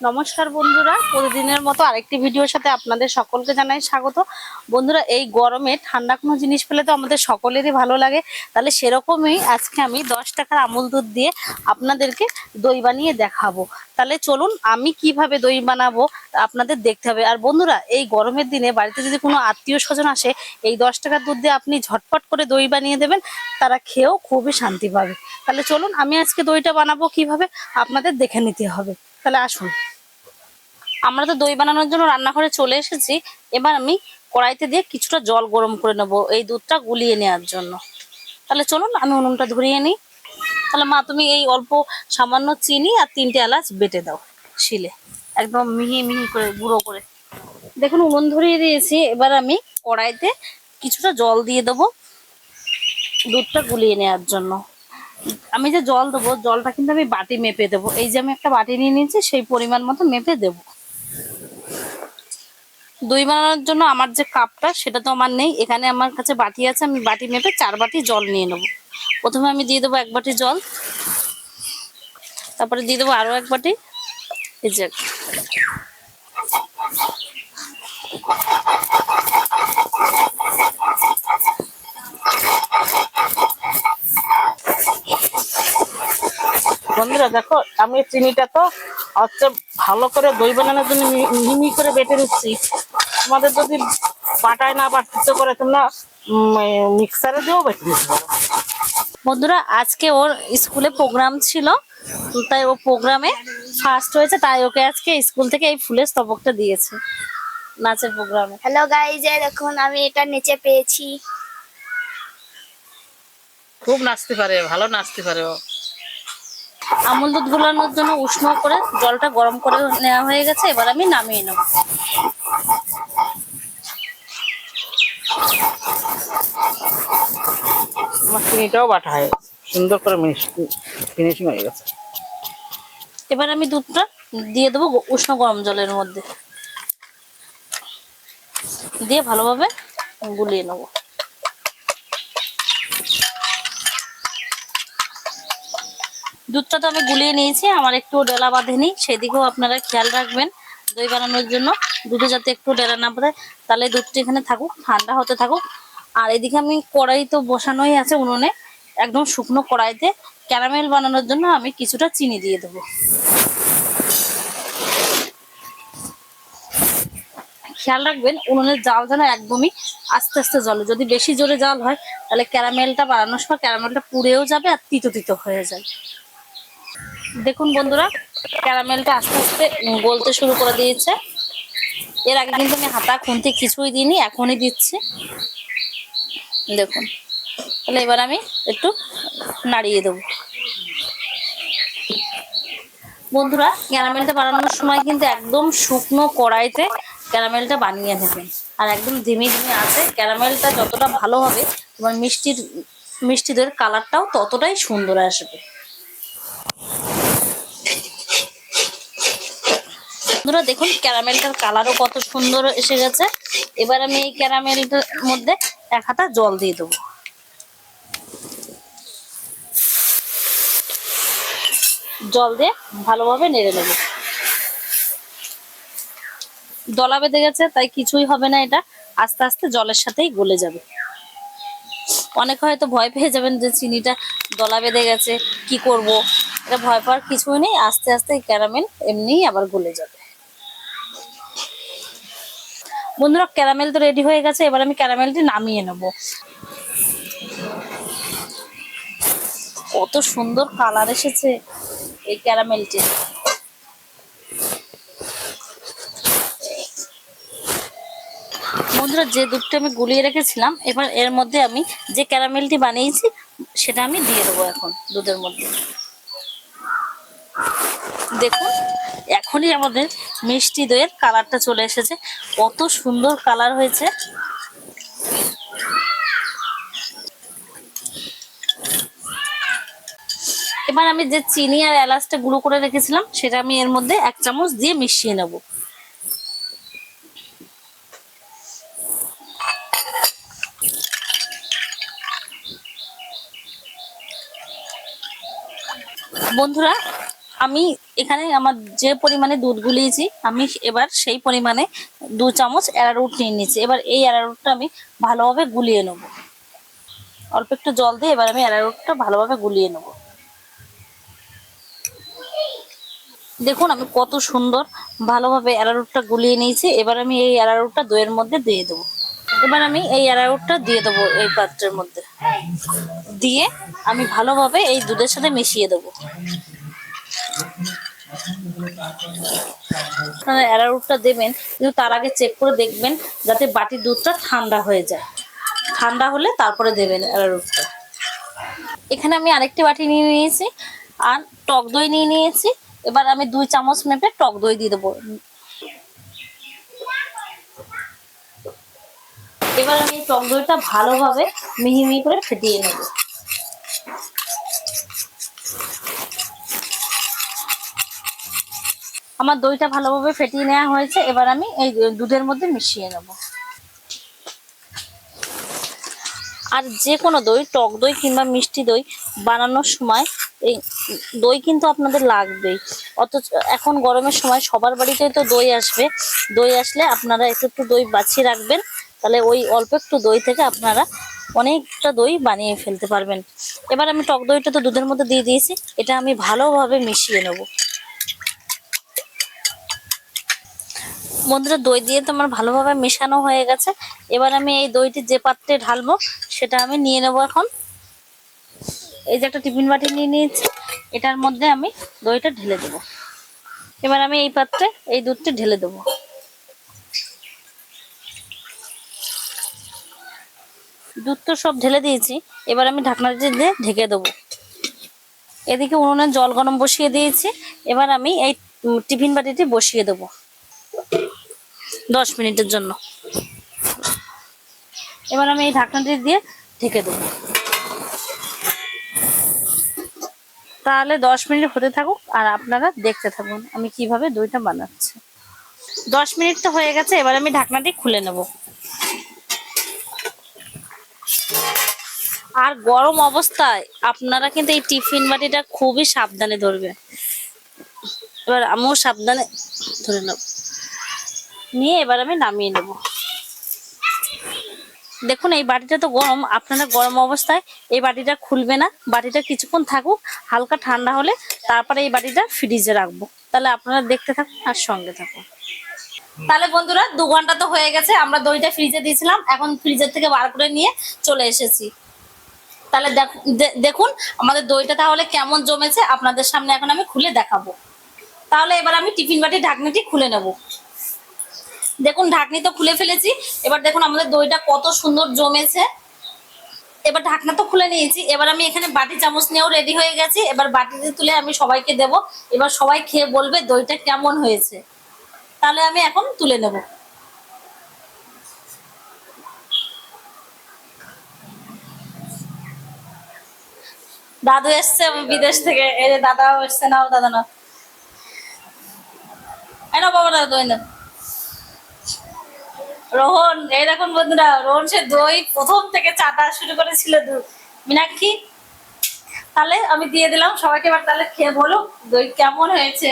নমস্কার বন্ধুরা, প্রতিদিনের মতো আরেকটি ভিডিওর সাথে আপনাদের সকলকে জানাই স্বাগত। বন্ধুরা, এই গরমে ঠান্ডা কোনো জিনিস পেলে তো আমাদের সকলেরই ভালো লাগে। তাহলে সেরকমই আজকে আমি দশ টাকার আমুল দুধ দিয়ে আপনাদেরকে দই বানিয়ে দেখাবো। তাহলে চলুন আমি কীভাবে দই বানাবো আপনাদের দেখতে হবে। আর বন্ধুরা, এই গরমের দিনে বাড়িতে যদি কোনো আত্মীয় স্বজন আসে, এই দশ টাকার দুধ দিয়ে আপনি ঝটপট করে দই বানিয়ে দেবেন, তারা খেয়েও খুবই শান্তি পাবে। তাহলে চলুন আমি আজকে দইটা বানাবো কীভাবে, আপনাদের দেখে নিতে হবে। তাহলে আসুন। আমরা তো দই বানানোর জন্য রান্নাঘরে চলে এসেছি। এবার আমি কড়াইতে দিয়ে কিছুটা জল গরম করে নেব এই দুধটা গুলিয়ে নেওয়ার জন্য। তাহলে চলুন, আমি উনুনটা ধরিয়ে নিই। তাহলে মা, তুমি এই অল্প সামান্য চিনি আর তিনটে এলাচ বেটে দাও শিলে। একদম মিহি মিহি করে, গুঁড়ো করে। দেখুন, উনুন ধরিয়ে দিয়েছি। এবার আমি কড়াইতে কিছুটা জল দিয়ে দেবো দুধটা গুলিয়ে নেওয়ার জন্য। আমি যে জল দেবো, জলটা কিন্তু আমি বাটি মেপে দেবো। এই যে আমি একটা বাটি নিয়ে নিয়েছি, সেই পরিমাণ মতো মেপে দেবো। দই বানানোর জন্য আমার যে কাপটা, সেটা তো আমার নেই। এখানে আমার কাছে বাটি আছে, আমি বাটি মেপে চার বাটি জল নিয়ে নেব। প্রথমে আমি দিয়ে দেবো এক বাটি জল। তারপরে দিয়ে দেবো আরও এক বাটি। এই যে। বন্ধুরা দেখো আমি চিনিটা তো হচ্ছে ভালো করে দই বানানোর জন্য মি- মিহি করে বেটে নিচ্ছি। তোমাদের যদি পাটায় না বাটতে করে তোমরা মিক্সারে দিয়েও বেটে নিতে পারো। বন্ধুরা আজকে ওর স্কুলে প্রোগ্রাম ছিল তাই ও প্রোগ্রামে ফার্স্ট হয়েছে তাই ওকে আজকে স্কুল থেকে এই ফুলের স্তবকটা দিয়েছে নাচের প্রোগ্রামে হ্যালো গাইজ দেখুন আমি এটা নিচে পেয়েছি। খুব নাচতে পারে ভালো নাচতে পারে ও। আমুল দুধ গুলানোর জন্য উষ্ণ করে জলটা গরম করে নেওয়া হয়ে গেছে এবার আমি নামিয়ে নেব। আমার চিনিটাও বাটা হয় সুন্দর করে ফিনিশিং হয়ে গেছে। এবার আমি দুধটা দিয়ে দেবো উষ্ণ গরম জলের মধ্যে। দিয়ে ভালোভাবে গুলিয়ে নেব। দুধটা তো আমি গুলিয়ে নিয়েছি, আমার একটু ডেলা বাঁধেনি, সেদিকেও আপনারা খেয়াল রাখবেন দই বানানোর জন্য। দুধে যাতে একটু ডেলা না বাঁধে, তাহলে দুধটা এখানে থাকুক, ঠান্ডা হতে থাকুক। আর এদিকে আমি কড়াই তো বসানোই আছে উনুনে, একদম শুকনো কড়াইতে। ক্যারামেল বানানোর জন্য আমি কিছুটা চিনি দিয়ে দেবো। খেয়াল রাখবেন উনুনের জাল যেন একদমই আস্তে আস্তে জলে যদি বেশি জোরে জাল হয়, তাহলে ক্যারামেলটা বানানোর সময় ক্যারামেলটা পুড়েও যাবে আর তিতো তিতো হয়ে যায় দেখুন বন্ধুরা, ক্যারামেলটা আস্তে আস্তে গলতে শুরু করে দিয়েছে। এর আগে কিন্তু আমি হাতা, খুন্তি কিছুই দিইনি, এখনই দিচ্ছি। দেখুন, তাহলে এবার আমি একটু নাড়িয়ে দেবো। বন্ধুরা, ক্যারামেলটা বানানোর সময় কিন্তু একদম শুকনো কড়াইতে ক্যারামেলটা বানিয়ে নেবেন। আর একদম ধিমে ধিমে আছে, ক্যারামেলটা যতটা ভালো হবে, তোমার মিষ্টির, মিষ্টিদের কালারটাও ততটাই সুন্দর আসবে। বন্ধুরা, দেখুন, ক্যারামেলটার কালারও কত সুন্দর এসে গেছে। এবার আমি এই ক্যারামেলটার মধ্যে এক হাতা জল দিয়ে দেবো। জল দিয়ে ভালোভাবে নেড়ে নেব। দলা বেঁধে গেছে, তাই কিছুই হবে না এটা। আস্তে আস্তে জলের সাথেই গলে যাবে। অনেকে হয়তো ভয় পেয়ে যাবেন যে চিনিটা দলা বেঁধে গেছে, কি করব? এটা ভয় পাওয়ার কিছুই নেই। আস্তে আস্তে ক্যারামেল এমনিই আবার গলে যাবে। বন্ধুরা ক্যারামেল তো রেডি হয়ে গেছে, এবার আমি ক্যারামেলটি নামিয়ে নেব। কত সুন্দর কালার এসেছে এই ক্যারামেলটি বন্ধুরা, যে দুধটা আমি গুলিয়ে রেখেছিলাম, এবার এর মধ্যে আমি যে ক্যারামেলটি বানিয়েছি, সেটা আমি দিয়ে দেবো এখন দুধের মধ্যে। দেখুন এখনই আমাদের মিষ্টি দইয়ের কালারটা চলে এসেছে। কত সুন্দর কালার হয়েছে। এবার আমি যে চিনি আর এলাচটা গুঁড়ো করে রেখেছিলাম, সেটা আমি এর মধ্যে এক চামচ দিয়ে মিশিয়ে নেব। বন্ধুরা, আমি এখানে আমার যে পরিমাণে দুধ গুলিয়েছি, আমি এবার সেই পরিমাণে দু চামচ অ্যারারুট নিয়ে নিয়েছি এবার এই অ্যারারুটটা আমি ভালোভাবে গুলিয়ে নেব। অল্প একটু জল দিয়ে এবার আমি অ্যারারুটটা ভালোভাবে গুলিয়ে নেব। দেখুন, আমি কত সুন্দর ভালোভাবে অ্যারারুটটা গুলিয়ে নিয়েছি। এবার আমি এই অ্যারারুটটা দইয়ের মধ্যে দিয়ে দেবো। এবার আমি এই অ্যারারুটটা দিয়ে দেবো এই পাত্রের মধ্যে। দিয়ে আমি ভালোভাবে এই দুধের সাথে মিশিয়ে দেবো। আপনারা অ্যারারুটটা দেবেন, কিন্তু তার আগে চেক করে দেখবেন যাতে বাটির দুধটা ঠান্ডা হয়ে যায়। ঠান্ডা হলে তারপরে দেবেন অ্যারারুটটা এখানে আমি আরেকটি বাটি নিয়ে নিয়েছি, আর টক দই নিয়ে নিয়েছি। এবার আমি দুই চামচ মেপে টক দই দিয়ে দেবো। এবার আমি টক দইটা ভালোভাবে মিহি মিহি করে ফেটিয়ে নেব। আমার দইটা ভালোভাবে ফেটিয়ে নেওয়া হয়েছে, এবার আমি এই দুধের মধ্যে মিশিয়ে নেব। আর যে কোনো দই, টক দই কিংবা মিষ্টি দই বানানোর সময় এই দই কিন্তু আপনাদের লাগবেই। অথচ এখন গরমের সময় সবার বাড়িতেই তো দই আসবে। দই আসলে আপনারা একটু একটু দই বাছিয়ে রাখবেন, তাহলে ওই অল্প একটু দই থেকে আপনারা অনেকটা দই বানিয়ে ফেলতে পারবেন। এবার আমি টক দইটা তো দুধের মধ্যে দিয়ে দিয়েছি, এটা আমি ভালোভাবে মিশিয়ে নেব। বন্ধুরা, দই দিয়ে তো আমার ভালোভাবে মেশানো হয়ে গেছে। এবার আমি এই দইটি যে পাত্রে ঢালবো, সেটা আমি নিয়ে নেব এখন। এই যে একটা টিফিন বাটি নিয়ে নিয়েছি, এটার মধ্যে আমি দইটা ঢেলে দেবো। এবার আমি এই পাত্রে এই দুধটি ঢেলে দেবো। দুধ তো সব ঢেলে দিয়েছি, এবার আমি ঢাকনা দিয়ে ঢেকে দেবো। এদিকে উনুনে জল গরম বসিয়ে দিয়েছি, এবার আমি এই টিফিন বাটিটি বসিয়ে দেবো। দশ মিনিটের জন্য। এবার আমি এই ঢাকনাটি দিয়ে ঢেকে দেবো। তাহলে দশ মিনিট হতে থাকুক আর আপনারা দেখতে থাকুন আমি কীভাবে দইটা বানাচ্ছি। দশ মিনিট তো হয়ে গেছে, এবার আমি ঢাকনাটি খুলে নেব। আর গরম অবস্থায় আপনারা কিন্তু এই টিফিন বাটিটা খুবই সাবধানে ধরবেন। এবার আমিও সাবধানে ধরে নেব। নিয়ে এবার আমি নামিয়ে নেব। দেখুন, এই বাটিটা তো গরম। আপনারা গরম অবস্থায় এই বাটিটা খুলবে না। বাটিটা কিছুক্ষণ থাকুক, হালকা ঠান্ডা হলে তারপরে এই বাটিটা ফ্রিজে রাখব। তাহলে আপনারা দেখতে থাকুন আর সঙ্গে থাকুন। তাহলে বন্ধুরা, দু ঘণ্টা তো হয়ে গেছে। আমরা দইটা ফ্রিজে দিয়েছিলাম। এখন ফ্রিজের থেকে বার করে নিয়ে চলে এসেছি। তাহলে দেখুন, আমাদের দইটা তাহলে কেমন জমেছে। আপনাদের সামনে এখন আমি খুলে দেখাবো। তাহলে এবার আমি টিফিন বাটি ঢাকনিটি খুলে নেব। দেখুন, ঢাকনি তো খুলে ফেলেছি। এবার দেখুন, আমাদের দইটা কত সুন্দর জমেছে। এবার ঢাকনা তো খুলে নিয়েছি। এবার আমি এখানে বাটি চামচ নিয়েও রেডি হয়ে গেছি। এবার বাটিতে তুলে আমি সবাইকে দেব। এবার সবাই খেয়ে বলবে দইটা কেমন হয়েছে। তাহলে আমি এখন তুলে নেব। দাদু এসছে বিদেশ থেকে। এই যে দাদাও এসছে, নাও দাদা না বাবা, দাদা দই না রোহন এই দেখুন বন্ধুরা রোহন সে দই প্রথম থেকে চাটা শুরু করেছিল দু মিনাক্ষী। তাহলে আমি দিয়ে দিলাম সবাইকে এবার তাহলে খেয়ে বলো দই কেমন হয়েছে।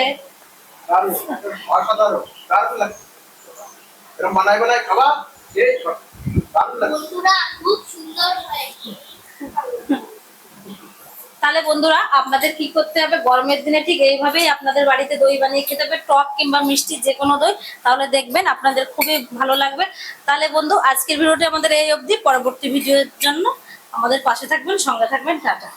খুব সুন্দর হয়েছে। তাহলে বন্ধুরা, আপনাদের কি করতে হবে? গরমের দিনে ঠিক এইভাবেই আপনাদের বাড়িতে দই বানিয়ে খেতে হবে, টক কিংবা মিষ্টি যে কোনো দই। তাহলে দেখবেন আপনাদের খুবই ভালো লাগবে। তাহলে বন্ধু, আজকের ভিডিওটি আমাদের এই অবধি। পরবর্তী ভিডিওর জন্য আমাদের পাশে থাকবেন, সঙ্গে থাকবেন, টাটা।